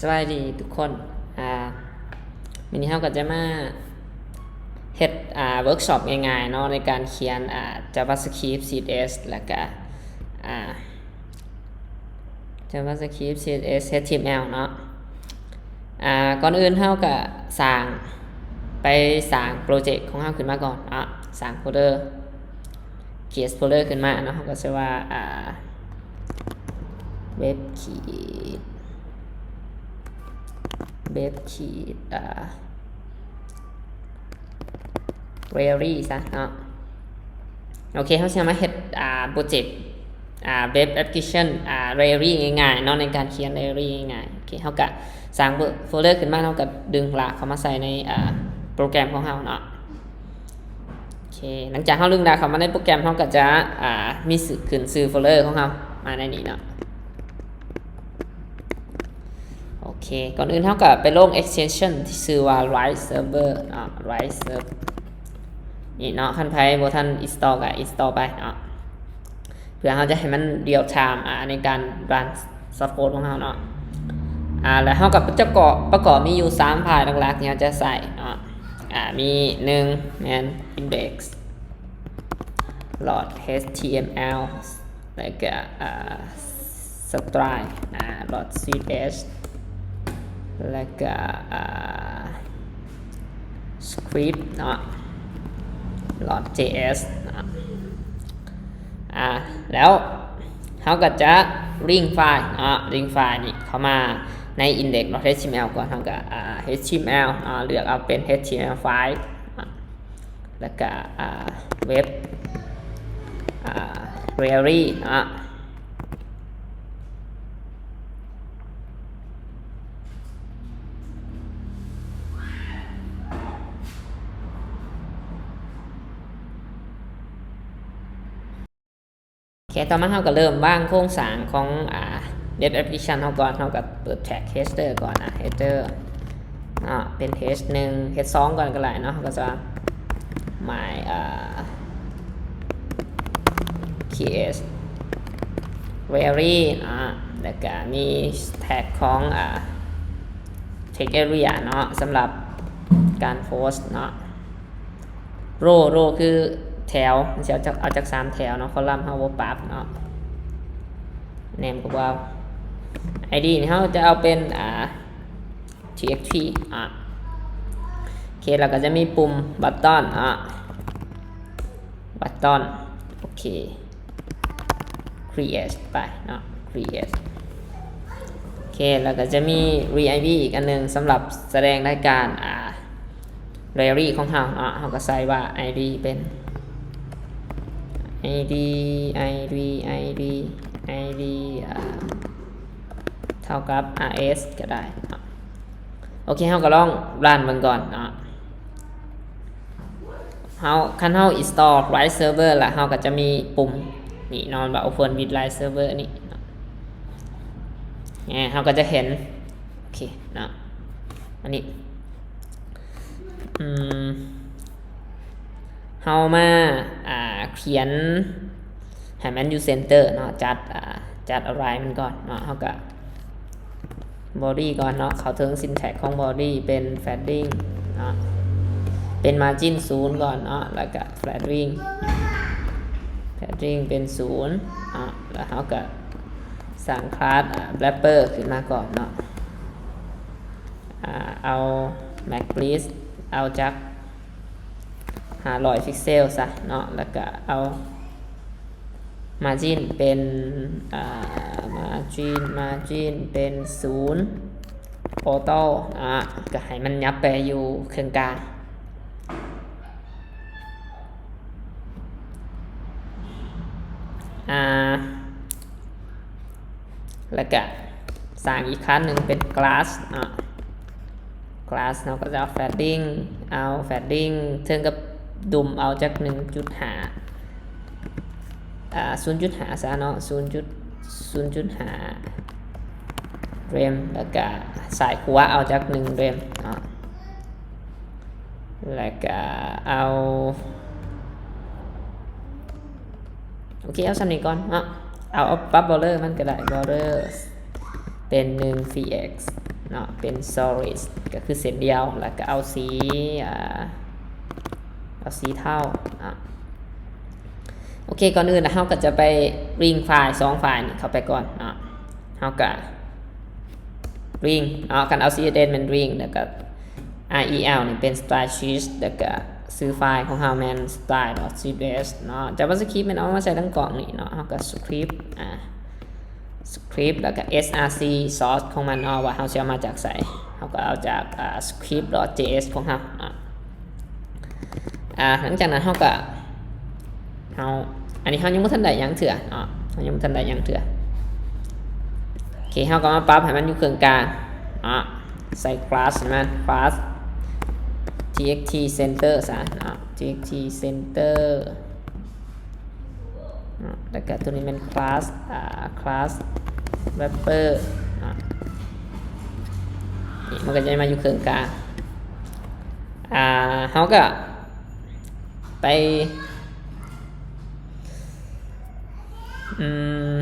สวัสดีทุกคน อ่ามินิเฮาก็จะมาเฮ็ดอ่าเวิร์กช็อปง่ายๆเนาะในการเขียนอ่า JavaScript CSS แล้วก็อ่า JavaScript CSS HTML เนาะ อ่า ก่อนอื่นเฮาก็สร้างไปสร้างโปรเจกต์ของเฮาขึ้นมาก่อนเนาะสร้างโฟลเดอร์ create folder ขึ้นมาเนาะเฮาก็จะว่าอ่าเว็บขีด เว็บขีดอ่าเรลี่ซะเนาะโอเคเขาจะมาเฮ็ดอ่าโปรเจกต์อ่าเว็บแอปพลิเคชันอ่าเรลี่ง่ายๆเนาะในการเขียนเรลี่ง่ายๆโอเคเขาก็สร้างโฟลเดอร์ขึ้นมาเขาก็ดึงลากเขามาใส่ในอ่าโปรแกรมของเราเนาะโอเคหลังจากเขาดึงลากเขามาในโปรแกรมเขาก็จะอ่ามีสื่อขึ้นสื่อโฟลเดอร์ของเรามาในนี้เนาะ โอ เค ก่อนอื่นเท่ากับไปลง extension ที่ชื่อว่า write server เนาะ write server นี่เนาะคันไพ่โบทัน install กับ install ไปเนาะเพื่อเราจะให้มัน real time อ่าในการ run source code ของเราเนาะอ่าแล้วเท่ากับจะประกอบประกอบมีอยู่3พายหลักๆที่เราจะใส่เนาะอ่ามี1แมน index load html แล้วก็อ่า string อ่า load cs แล้วก็อ่า script เนาะ log .js นะอ่าแล้วเขาก็จะ link ไฟล์เนาะ link ไฟล์นี่เข้ามาใน index.html ก่อนเขาก็อ่า html อ่าเลือกเอาเป็น html ไฟล์แล้วก็อ่าเว็บอ่า query เนาะ เคตอนนั้นเราก็เริ่มบ้างโครงสร้างของอ่า Dev Application เราก่อนเราก็เปิดแท็ก header ก่อนนะ header อ่าเป็น h 1 h 2 ก่อนก็ได้เนาะเราก็จะ my อ่า ks query อ่าแล้วก็มีแท็กของอ่า text area เนาะสำหรับการโพสต์เนาะโรโรคือ แถวมันจะเอาจากเอาจากสามแถวเนาะคอลัมน์เฮาบ่ปรับเนาะเนมก็ว่า ID นี่เฮาจะเอาเป็นอ่า txt อะโอเคแล้วก็จะมีปุ่มบัตตอนอะบัตตอนโอเค create ไปเนาะ create โอเคแล้วก็จะมี reID อีกอันหนึงสำหรับแสดงรายการอ่าไดอารี่ของเราเนาะเราก็ใส่ว่า id เป็น id id id id เท่ากับ rs ก็ได้ โอเคเราก็ลองรันมันก่อนเนาะเราคันเรา install write server ละเราก็จะมีปุ่ม นี่นอนแบบ open with write server นี่เนี่ยเราก็จะเห็น โอเคเนาะอันนี้ อืม เฮามาอ่าเขียนให้มันยูเซนเตอร์เนาะจัดอ่าจัดอะไรมันก่อนเนาะเฮาก็ body ก่อนเนาะเขาถึง syntax ของ body เป็น padding เนาะเป็น margin 0ก่อนเนาะแล้วก็ padding padding เป็น0เนาะแล้วเฮาก็สั่งคลาส wrapper ขึ้นมาก่อนเนาะอ่าเอา max list เอาจาก หาร้อยพิกเซลซะเนาะแล้วก็เอา margin เป็นอ่า margin margin เป็นศูนย์ auto อะก็ให้มันยับไปอยู่เครื่องกลางอ่าแล้วก็สร้างอีกคันหนึ่งเป็น glass อะ glass เราก็จะเอา padding เอา padding เทิงกับ ดุมเอาจากหนึ่งจุดหาอ่าศูนย์จุดหาซะเนาะศูนย์จุดศูนย์จุดหาเรมแล้วก็สายขวาเอาจากหนึ่งเรมเนาะแล้วก็เอาโอเคเอาสำนี้ก่อนเนาะเอาเอาปรับบอลเลอร์มันก็ได้บอลเลอร์เป็น1 free x เนาะเป็น solid ก็คือเส้นเดียวแล้วก็เอาสีอ่า เอาสีเท่าอะโอเคก่อนอื่นนะเราก็จะไป ring ไฟล์สองไฟล์นี่เข้าไปก่อนเนาะเราก็ ring เอากันเอา css เป็น ring แล้วก็ rel นี่เป็น style sheet แล้วก็ซื้อไฟล์ของเราแมน style.css เนาะ javascript มันเอามาใส่ทั้งกล่องนี่เนาะเราก็ script อ่า script แล้วก็ src source ของมันเอาะว่าเราจะมาจากใส่เราก็เอาจากอ่า script.js ของเรา อ่าหลังจากนั้นเราก็เอาอันนี้เรายังไม่ทันได้ยังเถื่อเนาะเรายังไม่ทันได้ยังเถื่อโอเคเราก็มาปรับให้มันอยู่เครื่องกลางอะใส่ class ใช่ไหม class txt center ซะเนาะ txt center อะแล้วก็ตัวนี้เป็น class อ่า class wrapper อะนี่มันก็จะมาอยู่เครื่องกลางอ่าเขาก็ ไปอืม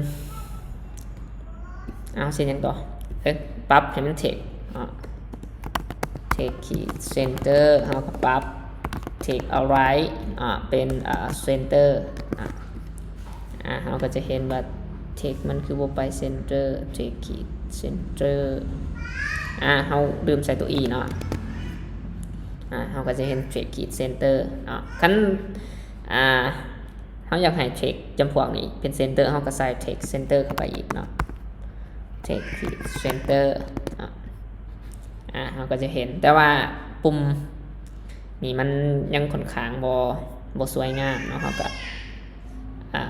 เอาเส้นยังต่อเอ้ยปรับให้มันเทคอะเทคขีดเซนเตอร์เอาปรับเทคเอาไรอะเป็นอ่าเซนเตอร์อะอะเราก็จะเห็นว่าเทคมันคือว่าไปเซนเตอร์เทคขีดเซนเตอร์อะเราลืมใส่ตัว e เนาะ อะเราก็จะเห็นเทคขีดเซนเตอร์อะคันอ่าเขาอยากให้เทคจำพวกนี้เป็นเซนเตอร์เขาก็ใส่เทคเซนเตอร์เข้าไปอีกเนาะ take center อะอ่าเราก็จะเห็นแต่ว่าปุ่มนี่มันยังค่อนข้างบอบสวยงามเนาะเขาก็อ่า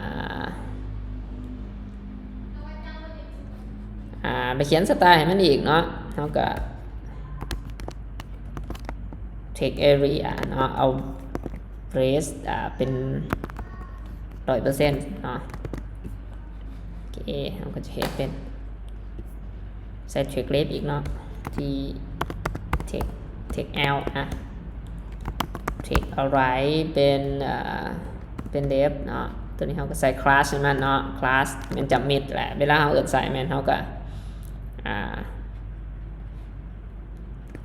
อ่าไปเขียนสไตล์ให้มันอีกเนาะเขาก็ take area เนาะเอา brace อ่าเป็นร้อยเปอร์เซ็นต์เนาะโอเคเราก็จะเห็นเป็นใส่เทคเลฟอีกเนาะที่เทคเทค L อะเทคอะไรเป็นอ่าเป็นเดฟเนาะตัวนี้เขาก็ใส่คลาสใช่ไหมเนาะคลาสมันจะมิดแหละ เวลาเขาเอิดใส่แมนเขาก็อ่า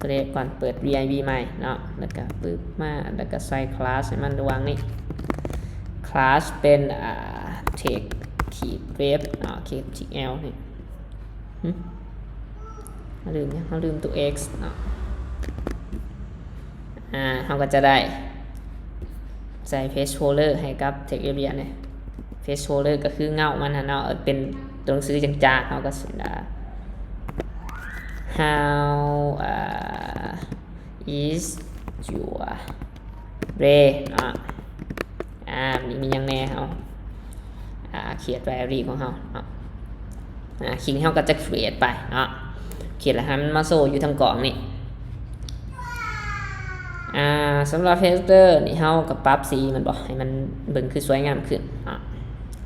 ตัวนี้ก่อนเปิด VIV ใหม่เนาะแล้วก็ปึ๊บมาแล้วก็ใส่คลาสให้มันระวังนี่คลาสเป็นอ่าเทคขีดเวฟเนาะขีด TL นี่หึเราลืมเนี่ยเราลืมตัว x เนาะอ่าเราก็จะได้ใส่ page holder ให้กับ text area เนี่ย page holder ก็คือเงามันนะเนาะเป็นตัวหนังสือจางๆเราก็สินะ how uh, is your day เนาะอ่ามีมียังแน่เขาอ่าเขียน diary ของเขาเนาะอ่าคิงเขาก็จะ create ไปเนาะเขียนแล้วให้มันมาโซอยู่ทางกล่องนี่อ่าสำหรับเฮสเตอร์นี่เฮากับปรับสีมันบอกให้มันเบิ่งคือสวยงามขึ้นอะ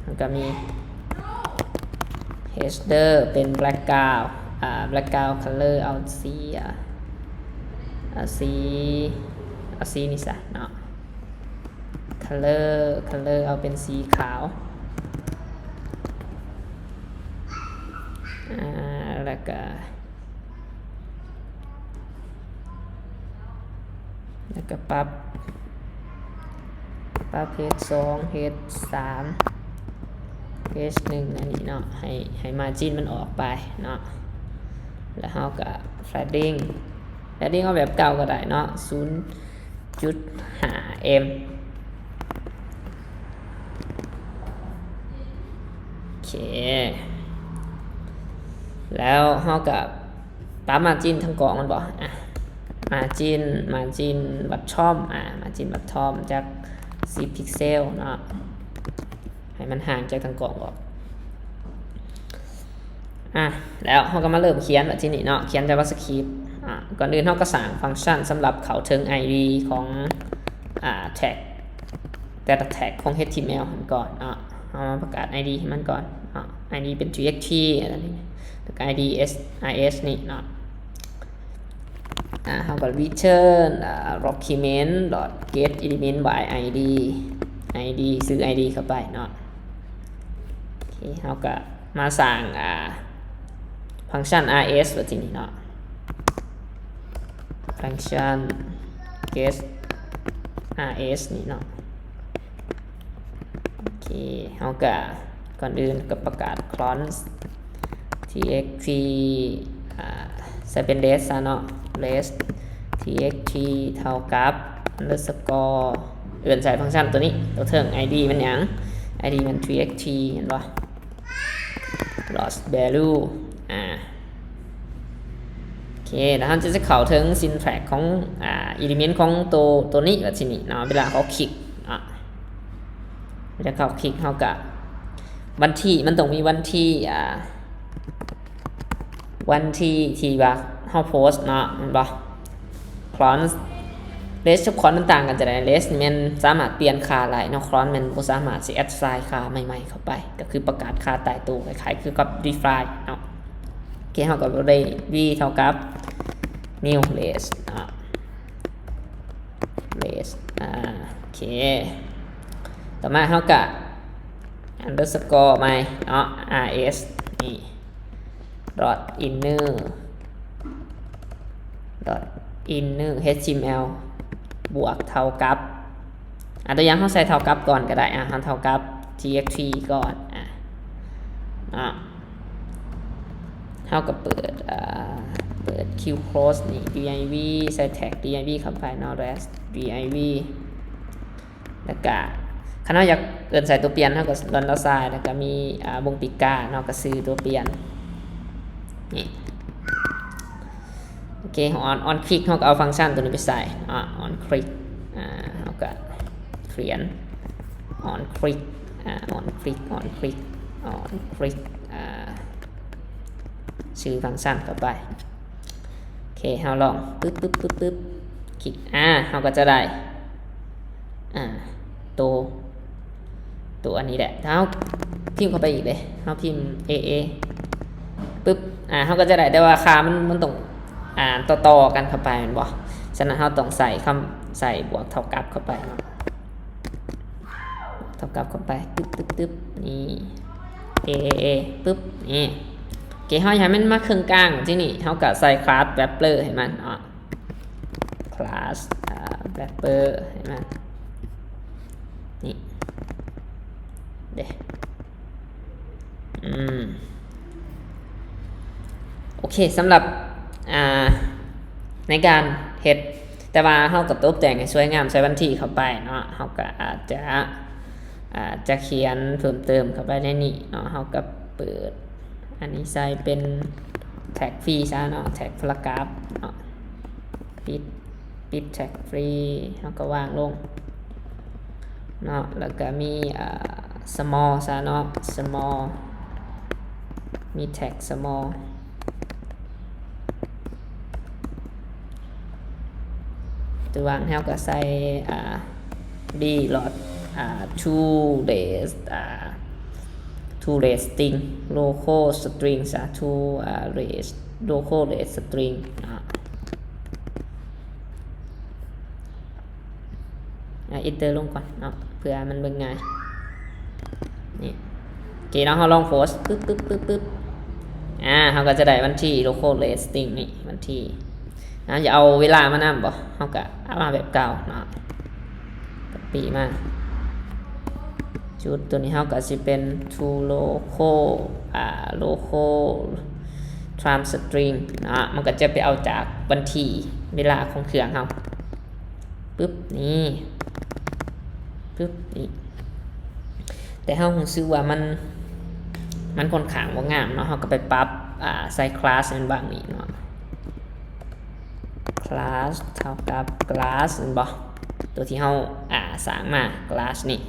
มันก็มีเฮสเตอร์เป็น black g r o u n d อ่า black g r o u n d color เอาสีอะ เอาสีเอาสีนี่ซะเนาะ color color เอาเป็นสีขาวอ่าแล้วก็แล้วก็ปรับปรับเพจสองเพจสามเพจหนึ่งอันนี้เนาะให้ให้มาจินมันออกไปเนาะแล้วเราก็ fladding fladding เอาแบบเก่าก็ได้เนาะศูนย์จุดห้า m โอเค แล้วเรากับปรับมมาจินทั้งกล่องมันบอกอะมาจินมาจินบัตช่อมอ่ามาจินบัตทอมจาก10พิกเซลเนาะให้มันห่างจากทางกล่องออกอะแล้วเราก็มาเริ่มเขียนแบบที่นี่เนาะเขียน JavaScript ก่อนอื่นเราก็สั่งฟังก์ชันสำหรับเขาถึง ID ของอ่า tag แต่ละ tag ของ HTML มันก่อนอะเอามาประกาศ ID ให้มันก่อนอะ ID เป็น txt อะไรนี่แล้วก็ ID s is นี่เนาะอ่าเขาก็ return document dot get element by id id ซื้อ id เข้าไปเนาะโอเคเขาก็มาสั่งอ่าฟังก์ชัน rs แบบนี้เนาะ function get rs นี่เนาะโอเคเฮากะก่อนอื่นก็ประกาศ clone txt ใส่เป็น res ซะเนาะ res txt เท่ากับ underscore เอื่นใส่ฟังก์ชันตัวนี้ ตัวเทิง id มันหยัง id มัน txt เห็นปะ lost value อ่า เคแล้วเราจะจะเข้าถึง syntax ของอ่า element ของตัวตัวนี้แบบนี้เนาะเวลาเขาคลิกอะเวลาเขาคลิกเขากะวันที่มันต้องมีวันที่อ่าวันที่ที่ว่าเขาโพสเนาะเห็นปะคลอนเลสกับคลอนมันต่างกันจะได้เลสมันสามารถเปลี่ยนค่าอะไรเนาะคลอนมันบ่สามารถสิแอดไซน์ค่าใหม่ๆเข้าไป ก็คือประกาศค่าตายตัวคล้ายๆคือกับ define เนาะ เคเราก็ได้ v เท่ากับ new list อะ list อ่าโอเค ต่อมาเราก็ underscore ใหม่เนาะ rs นี่ dot inner dot inner html บวกเท่ากับอะตัวอย่างเขาใส่เท่ากับก่อนก็ได้อะเท่ากับ txt ก่อนอะอะ เท่ากับเปิดอ่าเปิด Q close นี่ div ใส่ tag div เข้าไป now rest div แล้วก็คันเราอยากเอินใส่ตัวเปลี่ยนเท่ากับ run แล้วซ้ายแล้วก็มีอ่าวงปีกาเนาะก็ซื้อตัวเปลี่ยนนี่โอเค on on click เราก็เอาฟังก์ชันตัวนี้ไปใส่อ่า on click อ่าเราก็เขียน on click อ่า on click on click on click อ่า ชื่อฟังก์ชันเข้าไปโอเคเราลองปึ๊บปึ๊บปึ๊บปึ๊บคลิกอ่าเราก็จะได้อ่าตัวตัวอันนี้แหละถ้าเราพิมพ์เข้าไปอีกเลยเราพิมพ์ aa ปึ๊บอ่าเราก็จะได้แต่ว่าค่ามันมันต้องอ่านต่อๆกันเข้าไปมันบอกฉะนั้นเราต้องใส่คำใส่บวกเท่ากับเข้าไปเนาะเท่ากับเข้าไปตึ๊บตึ๊บตึ๊บนี่ aa ปึ๊บนี่ เคเขาอยากให้มันมาครึ่งกลางที่นี่เขาก็ใส่คลาสแรปเปอร์ให้มันอะคลาสอ่าแรปเปอร์ให้มันนี่เด้อืมโอเคสำหรับอ่าในการเฮ็ดแต่ว่าเขาก็ตกแต่งให้สวยงามใส่วันที่เข้าไปเนาะเขาก็อาจจะอาจจะเขียนเพิ่มเติมเข้าไปในนี้เนาะเขาก็เปิด อันนี้ใส่เป็นแท็กฟรีซะเนาะแท็กพลากราฟเนาะปิดปิดแท็กฟรีแล้วก็วางลงเนาะแล้วก็มีอ่า small ซะเนาะ small มีแท็ก small ตัววางแล้วก็ใส่อ่า b lot อ่า two days อ่า to rate string local string ซะ to uh, rate local rate string อะอะ enter ลงก่อนเนาะเพื่อมันเบิ่งง่ายนี่โอเคแล้วเราลองโพสปึ๊บปึ๊บปึ๊บปึ๊บอ่าเราก็จะได้วันที่ local rate string นี่วันที่นะอย่าเอาเวลามานำบ่เราก็เอามาแบบเก่าเนาะปีมาก จุดตัวนี้เขาก็จะเป็น to local อ่า local tram string นะมันก็จะไปเอาจากบันทีเวลาของเครื่องเขาปึ๊บนี่ปึ๊บนี่แต่เขาคงซื้อว่ามันมันค่อนข้างว่างามเนาะเขาก็ไปปรับอ่าใส่คลาสนั่นบางนี่เนาะ class เท่ากับ class นั่นบ่ตัวที่เขาอ่าสร้างมา class นี่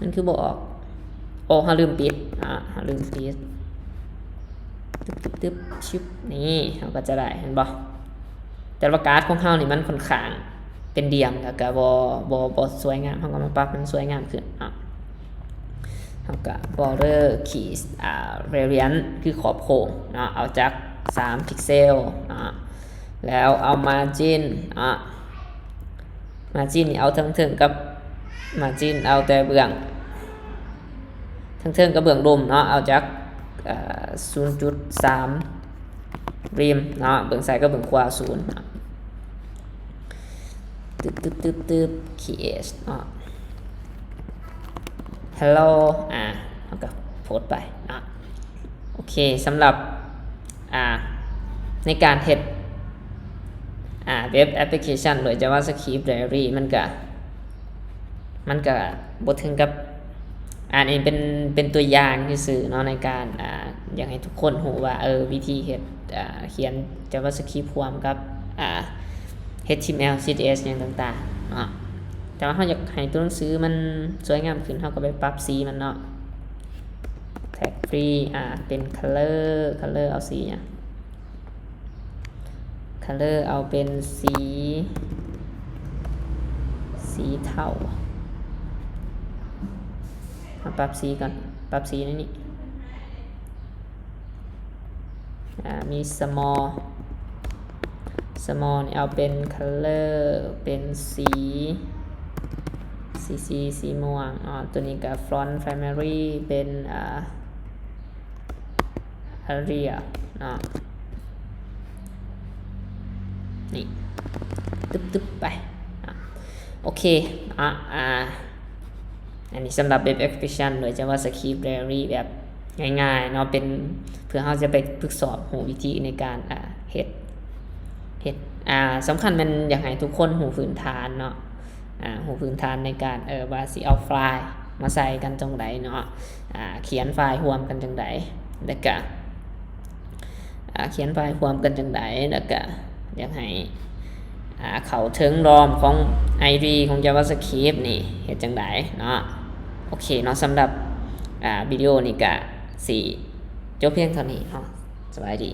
นั่นคือบอกโอ้ฮาลืมปิดอ่าฮาลืมปิดตึ๊บตึ๊บตึ๊บชิบนี่เราก็จะได้เห็นบ่แต่ว่าการ์ดของเขานี่มันค่อนข้างเป็นเดียมแล้วก็บอบอบอสวยงามเขาก็มาปรับมันสวยงามขึ้นอะเขาก็ border keys อ่า variant คือขอบโค้งเนาะเอาจาก 3 พิกเซลอะแล้วเอา margin อะ margin นี่เอาทั้งถึงกับ margin เอาแต่เบื้องทั้งเทิงกับเบื้องลมเนาะเอาจากอ่า0.3ริมเนาะเบิ่งซ้ายก็เบิ่งขวาศูนย์ตึ๊บตึ๊บตึ๊บตึ๊บ create เนาะ hello อ่าแล้วก็โพสไปเนาะโอเคสำหรับอ่าในการเฮ็ดอ่าเว็บแอปพลิเคชันโดย JavaScript Library มันก็ มันก็บ่ถึงกับอ่านเองเป็นเป็นตัวอย่างซื่อเนาะในการอ่าอยากให้ทุกคนรู้ว่าเออวิธีเฮ็ดอ่าเขียน JavaScript พวมกับอ่า HTML CSS อย่างต่างๆเนาะแต่ว่าเราอยากให้ตัวหนังสือมันสวยงามขึ้นเราก็ไปปรับสีมันเนาะ tag free อ่าเป็น color color เอาสีเนี่ย color เอาเป็นสี สีเทา ปรับสีก่อน ปรับสีในนี้อ่ามี small small เนี่ยเอาเป็น color เป็นสี สีสีสีม่วงอ๋อตัวนี้กับ front primary เป็นอ่า area เนะนี่ ตึ๊บตึ๊บไปอโอเค อะอ่า อันนี้สำหรับ web application โดย JavaScript library แบบง่ายๆเนาะเป็นเพื่อเราจะไปฝึกสอบหูวิธีในการอ่าเฮ็ดเฮ็ดอ่าสำคัญมันอยากให้ทุกคนหูพื้นฐานเนาะอ่าหูพื้นฐานในการเออว่าสิเอาไฟล์มาใส่กันจังไดเนาะอ่าเขียนไฟล์รวมกันจังไดแล้วก็อ่าเขียนไฟล์ควมกันจังไดแล้วก็อยากให้อ่าเขาถึงรอมของ ID ของ JavaScript นี่เฮ็ดจังไดเนาะ โอเคเนาะสำหรับอ่าวิดีโอนี้ก็สี่จบเพียงเท่านี้เนาะสบายดี